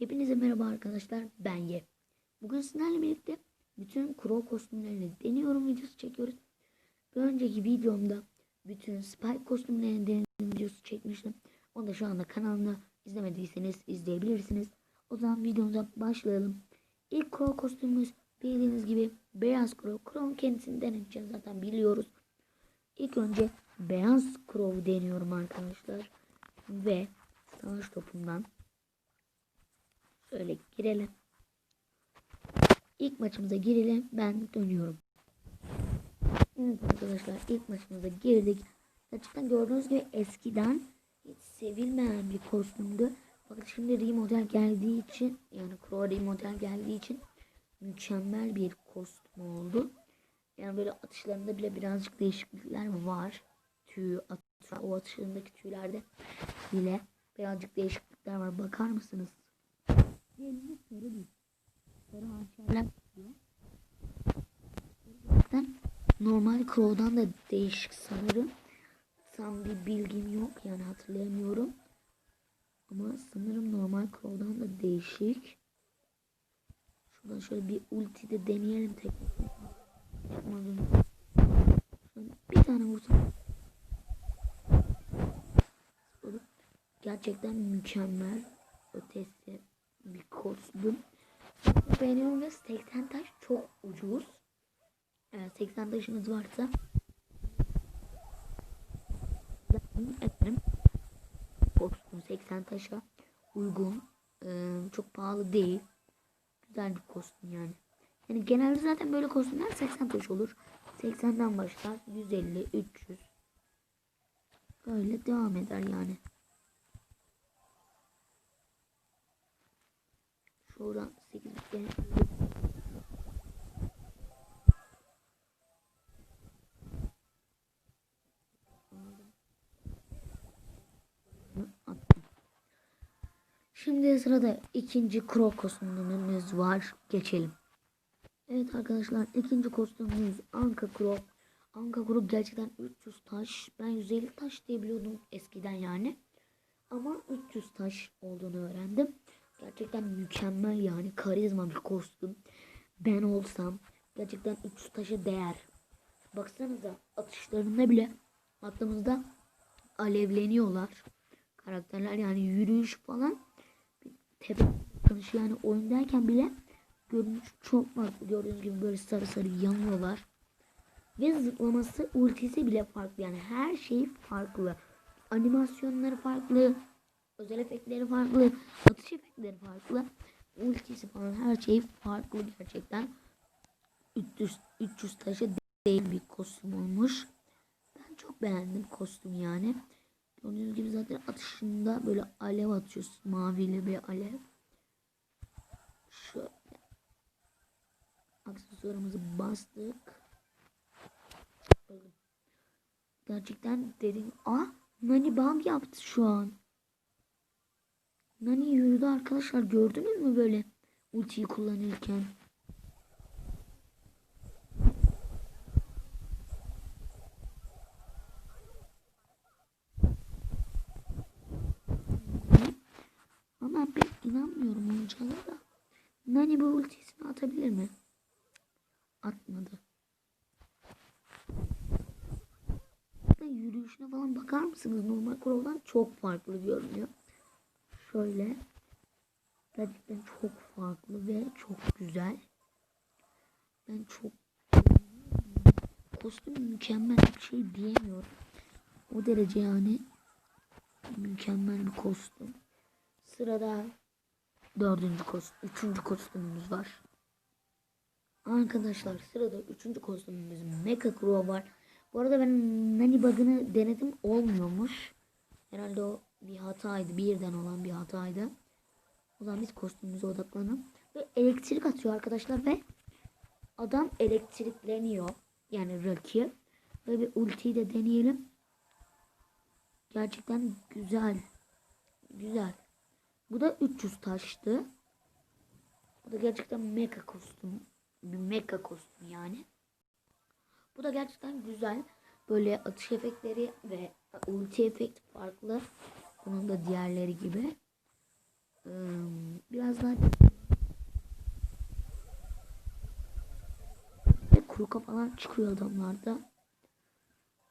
Hepinize merhaba arkadaşlar. Ben Ye. Bugün sizlerle birlikte bütün Crow kostümlerini deniyorum videosu çekiyoruz. Bir önceki videomda bütün Spike kostümlerini denediğim videosu çekmiştim. Onu da şu anda kanalımda izlemediyseniz izleyebilirsiniz. O zaman videomuza başlayalım. İlk Crow kostümümüz bildiğiniz gibi beyaz Crow. Crow'un kendisini deneyeceğiz zaten biliyoruz. İlk önce beyaz Crow deniyorum arkadaşlar. Ve savaş topundan Şöyle girelim. İlk maçımıza girelim. Ben dönüyorum. Evet arkadaşlar ilk maçımıza girdik. Gerçekten gördüğünüz gibi eskiden hiç sevilmeyen bir kostümdü. Fakat şimdi remodel geldiği için yani Crow remodel geldiği için mükemmel bir kostüm oldu. Yani böyle atışlarında bile birazcık değişiklikler var. Tüy atış, o atışlarındaki tüylerde bile birazcık değişiklikler var. Bakar mısınız? Diğerinde sarı değil. Sarı hançerler diyor. Zaten normal Crow'dan da değişik sanırım. Tam bir bilgim yok yani hatırlayamıyorum. Ama sanırım normal Crow'dan da değişik. Şuradan şöyle bir ulti de deneyelim tekrar. Bir tane vursam. Gerçekten mükemmel. Ötesi kostüm. Beğeniyorum ve 80 taş çok ucuz. Eğer 80 taşınız varsa efendim kostüm 80 taşa uygun. Ee, çok pahalı değil. Güzel bir kostüm yani. Yani genelde zaten böyle kostümler 80 taş olur. 80'den başlar 150 300 böyle devam eder yani. Şuradan 8 tane attım. Şimdi sırada ikinci kro kostümümüz var. Geçelim. Evet arkadaşlar ikinci kostümümüz Anka Kro. Anka Kro gerçekten 300 taş. Ben 150 taş diye biliyordum eskiden yani. Ama 300 taş olduğunu öğrendim. Gerçekten mükemmel yani karizma bir kostüm. Ben olsam gerçekten 300 taşa değer. Baksanıza atışlarında bile attığımızda alevleniyorlar. Karakterler yani yürüyüş falan tepe tanışı yani oyundayken bile görünüş çok farklı. Gördüğünüz gibi böyle sarı sarı yanıyorlar. Ve zıplaması ultisi bile farklı yani her şey farklı. Animasyonları farklı. Özel efektleri farklı. Atış efektleri farklı. Ultisi falan her şey farklı gerçekten. 300, 300 taşı değil bir kostüm olmuş. Ben çok beğendim kostüm yani. Gördüğünüz gibi zaten atışında böyle alev atıyorsun. Mavili bir alev. Şöyle. Aksesuarımızı bastık. Gerçekten dedim. Ah Nani bug yaptı şu an. Nani yürüdü arkadaşlar gördünüz mü böyle ultiyi kullanırken? Ama ben inanmıyorum oyunculara. Nani bu ultisini atabilir mi? Atmadı. Yürüyüşüne falan bakar mısınız? Normal Crow'dan çok farklı görünüyor. Şöyle. Gerçekten çok farklı ve çok güzel. Ben çok kostüm mükemmel bir şey diyemiyorum. O derece yani mükemmel bir kostüm. Sırada dördüncü kostüm, üçüncü kostümümüz var. Arkadaşlar sırada üçüncü kostümümüz Mecha Crow var. Bu arada ben Nani bug'ını denedim olmuyormuş. Herhalde o bir hataydı. Birden olan bir hataydı. O zaman biz kostümümüze odaklanalım. Ve elektrik atıyor arkadaşlar ve adam elektrikleniyor. Yani rakip. Ve bir ultiyi de deneyelim. Gerçekten güzel. Güzel. Bu da 300 taştı. Bu da gerçekten mega kostüm. Mega kostüm yani. Bu da gerçekten güzel. Böyle atış efektleri ve ulti efekt farklı. Bunun da diğerleri gibi. biraz daha ve kruka falan çıkıyor adamlarda.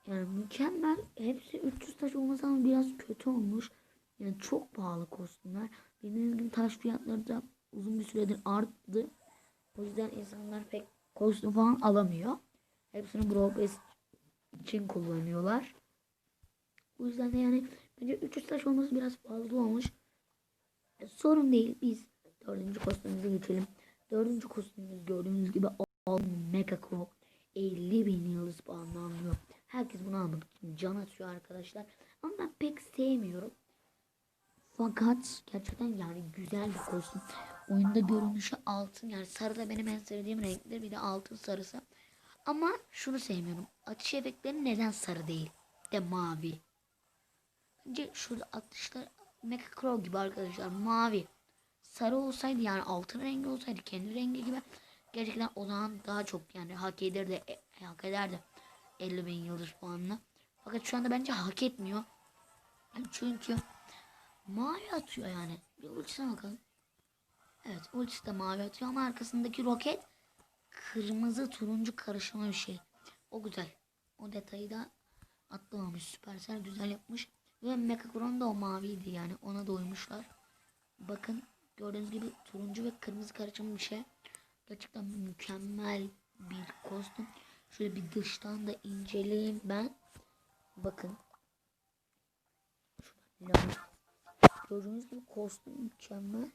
Yani mükemmel. Hepsi 300 taş olmasa ama biraz kötü olmuş. Yani çok pahalı kostümler. Bildiğiniz gibi taş fiyatları da uzun bir süredir arttı. O yüzden insanlar pek kostüm falan alamıyor. Hepsini Brawl Pass için kullanıyorlar. O yüzden de yani bence 300 taş olması biraz fazla olmuş. E, sorun değil. Biz dördüncü kostümümüze geçelim. Dördüncü kostümümüz gördüğünüz gibi All Mega Crow 50 bin yıldız puanlanıyor. Herkes bunu almak için can atıyor arkadaşlar. Ama ben pek sevmiyorum. Fakat gerçekten yani güzel bir kostüm. Oyunda görünüşü altın yani sarı da benim en sevdiğim renktir. Bir de altın sarısı. Ama şunu sevmiyorum. Atış efektleri neden sarı değil de mavi. Bence şurada atışlar Mecha Crow gibi arkadaşlar mavi. Sarı olsaydı yani altın rengi olsaydı kendi rengi gibi gerçekten o zaman daha çok yani hak ederdi e, hak ederdi 50 bin yıldız puanla. Fakat şu anda bence hak etmiyor. Çünkü mavi atıyor yani. Bir ultisine bakalım. Evet ultisi de mavi atıyor ama arkasındaki roket kırmızı turuncu karışımı bir şey. O güzel. O detayı da atlamamış. Süpersel güzel yapmış. Ve Mekakron da o maviydi yani. Ona da uymuşlar. Bakın gördüğünüz gibi turuncu ve kırmızı karışımı bir şey. Gerçekten mükemmel bir kostüm. Şöyle bir dıştan da inceleyeyim ben. Bakın. Gördüğünüz gibi kostüm mükemmel.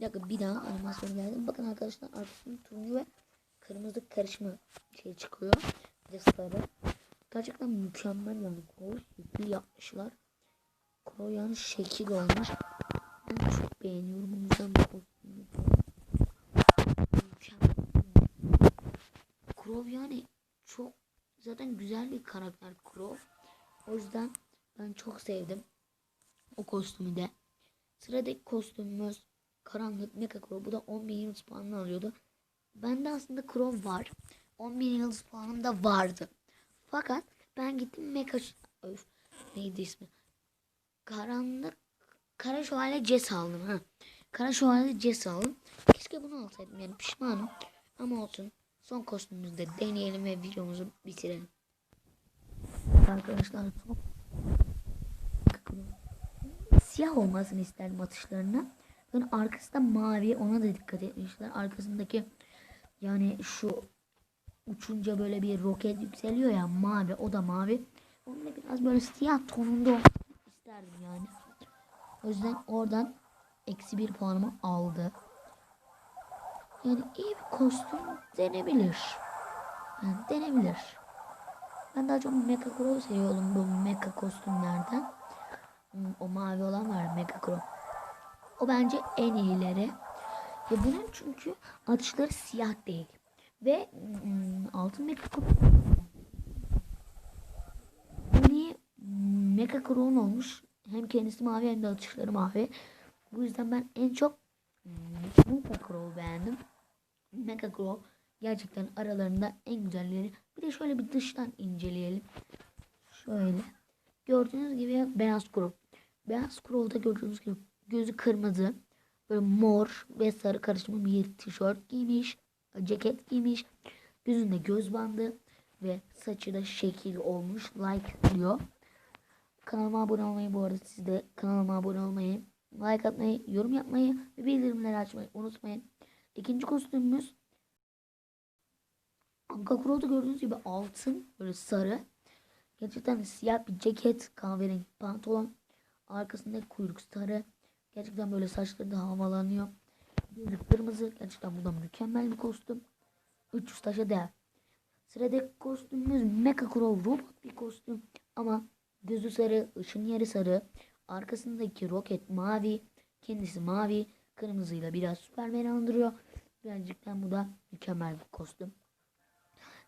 Bir dakika bir daha animasyon geldi. Bakın arkadaşlar arkasında turuncu ve kırmızı karışımı şey çıkıyor. Bir de sarı. Gerçekten mükemmel yani. Şekil yapmışlar. Crow yani şekil olmuş. Ben çok beğeniyorum. O yüzden bu. Crow yani çok zaten güzel bir karakter Crow. O yüzden ben çok sevdim o kostümü de. Sıradaki kostümümüz Karanlık Mecha Crow. Bu da 10 bin yıldız puanını alıyordu. Bende aslında Crow var. 10 bin yıldız puanım da vardı. Fakat ben gittim Mecha... Öf, neydi ismi? Karanlık... Kara Şövalye Jess aldım. Ha. Kara Şövalye Jess aldım. Keşke bunu alsaydım yani pişmanım. Ama olsun. Son kostümümüzü de deneyelim ve videomuzu bitirelim. Arkadaşlar son siyah olmasını isterdim atışlarına. Bakın arkası da mavi ona da dikkat etmişler. Arkasındaki yani şu uçunca böyle bir roket yükseliyor ya mavi o da mavi. Onu da biraz böyle siyah tonunda. O yüzden oradan eksi bir puanımı aldı. Yani iyi bir kostüm denebilir. Yani denebilir. Ben daha çok Mecha Crow seviyorum bu Mecha kostümlerden. Hmm, o mavi olan var Mega Crow. O bence en iyileri. Ya bunun çünkü atışları siyah değil. Ve hmm, altın Mega Crow Niye Mega Crow'un olmuş. Hem kendisi mavi hem de atışları mavi. Bu yüzden ben en çok hmm, Mega Crow'u beğendim. Mega Crow gerçekten aralarında en güzelleri. Bir de şöyle bir dıştan inceleyelim. Şöyle. Gördüğünüz gibi beyaz kuru. Beyaz kuruda gördüğünüz gibi gözü kırmızı. Böyle mor ve sarı karışımı bir tişört giymiş. Ceket giymiş. Gözünde göz bandı. Ve saçı da şekil olmuş. Like diyor. Kanalıma abone olmayı bu arada siz de kanalıma abone olmayı, like atmayı, yorum yapmayı ve bildirimleri açmayı unutmayın. İkinci kostümümüz Anka Kuro'da gördüğünüz gibi altın böyle sarı Gerçekten siyah bir ceket, kahverengi pantolon. Arkasında kuyruk sarı. Gerçekten böyle saçları da havalanıyor. Gözü kırmızı. Gerçekten bu da mükemmel bir kostüm. 300 taşa değer. Sıradaki kostümümüz Mecha Crow robot bir kostüm. Ama gözü sarı, ışın yeri sarı. Arkasındaki roket mavi. Kendisi mavi. Kırmızıyla biraz Superman'i andırıyor. Gerçekten bu da mükemmel bir kostüm.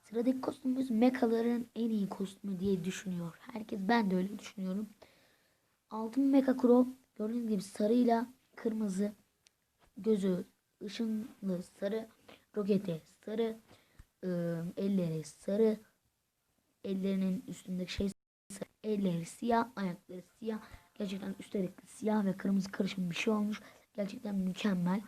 Sıradaki kostümümüz mekaların en iyi kostümü diye düşünüyor. Herkes ben de öyle düşünüyorum. Altın Mecha Crow gördüğünüz gibi sarıyla kırmızı gözü ışınlı sarı rokete sarı ıı, elleri sarı ellerinin üstündeki şey sarı, elleri siyah ayakları siyah gerçekten üstelik siyah ve kırmızı karışım bir şey olmuş gerçekten mükemmel.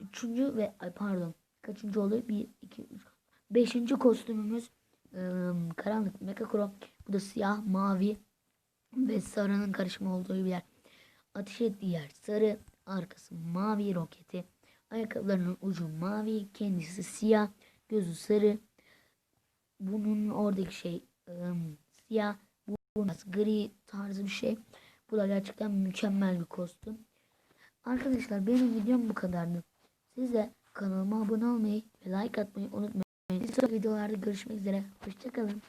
Üçüncü ve ay pardon kaçıncı oluyor? Bir, iki, üç. Beşinci kostümümüz ıı, karanlık Mekakro. Bu da siyah, mavi ve sarının karışımı olduğu bir yer. Ateş ettiği yer sarı, arkası mavi roketi. Ayakkabılarının ucu mavi, kendisi siyah, gözü sarı. Bunun oradaki şey ım, siyah, bu biraz gri tarzı bir şey. Bu da gerçekten mükemmel bir kostüm. Arkadaşlar benim videom bu kadardı. Siz de kanalıma abone olmayı ve like atmayı unutmayın. Bir sonraki videolarda görüşmek üzere. Hoşçakalın.